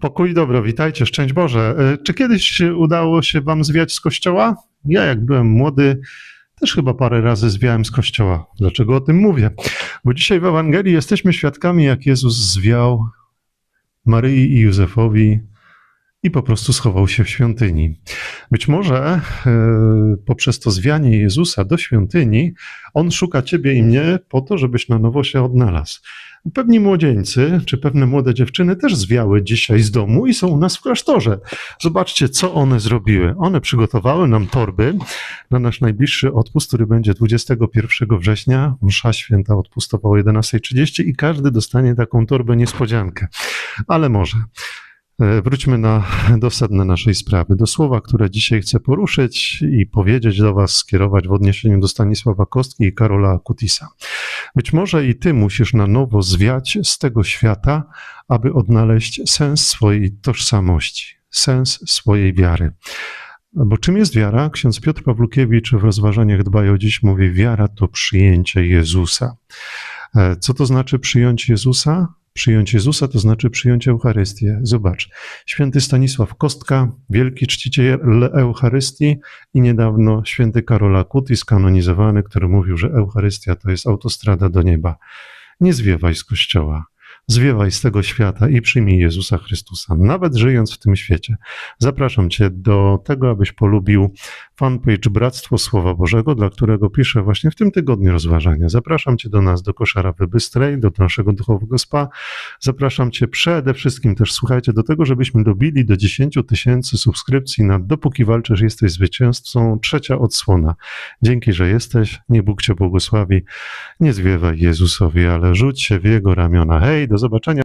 Pokój dobro, witajcie, szczęść Boże. E, Czy kiedyś udało się wam zwiać z kościoła? Ja, jak byłem młody, też chyba parę razy zwiałem z kościoła. Dlaczego o tym mówię? Bo dzisiaj w Ewangelii jesteśmy świadkami, jak Jezus zwiał Maryi i Józefowi i po prostu schował się w świątyni. Być może e, poprzez to zwianie Jezusa do świątyni, On szuka ciebie i mnie po to, żebyś na nowo się odnalazł. Pewni młodzieńcy, czy pewne młode dziewczyny też zwiały dzisiaj z domu i są u nas w klasztorze. Zobaczcie, co one zrobiły. One przygotowały nam torby na nasz najbliższy odpust, który będzie 21 września. Msza święta odpustowa o 11.30 i każdy dostanie taką torbę niespodziankę. Ale może. E, Wróćmy na, do sedna naszej sprawy, do słowa, które dzisiaj chcę poruszyć i powiedzieć do Was, skierować w odniesieniu do Stanisława Kostki i Karola Kutisa. Być może i Ty musisz na nowo zwiać z tego świata, aby odnaleźć sens swojej tożsamości, sens swojej wiary. Bo czym jest wiara? Ksiądz Piotr Pawlukiewicz w rozważaniach dbają dziś mówi, wiara to przyjęcie Jezusa. E, Co to znaczy przyjąć Jezusa? Przyjąć Jezusa to znaczy przyjąć Eucharystię. Zobacz, święty Stanisław Kostka, wielki czciciel Eucharystii i niedawno święty Karol Akutis, kanonizowany, który mówił, że Eucharystia to jest autostrada do nieba. Nie zwiewaj z kościoła, zwiewaj z tego świata i przyjmij Jezusa Chrystusa, nawet żyjąc w tym świecie. Zapraszam Cię do tego, abyś polubił fanpage Bractwo Słowa Bożego, dla którego piszę właśnie w tym tygodniu rozważania. Zapraszam Cię do nas, do Koszara Wybystrej, do naszego duchowego spa. Zapraszam Cię przede wszystkim też, słuchajcie, do tego, żebyśmy dobili do 10 tysięcy subskrypcji na Dopóki walczysz, jesteś zwycięzcą, trzecia odsłona. Dzięki, że jesteś, nie Bóg Cię błogosławi. Nie zwiewaj Jezusowi, ale rzuć się w Jego ramiona. Hej, do zobaczenia.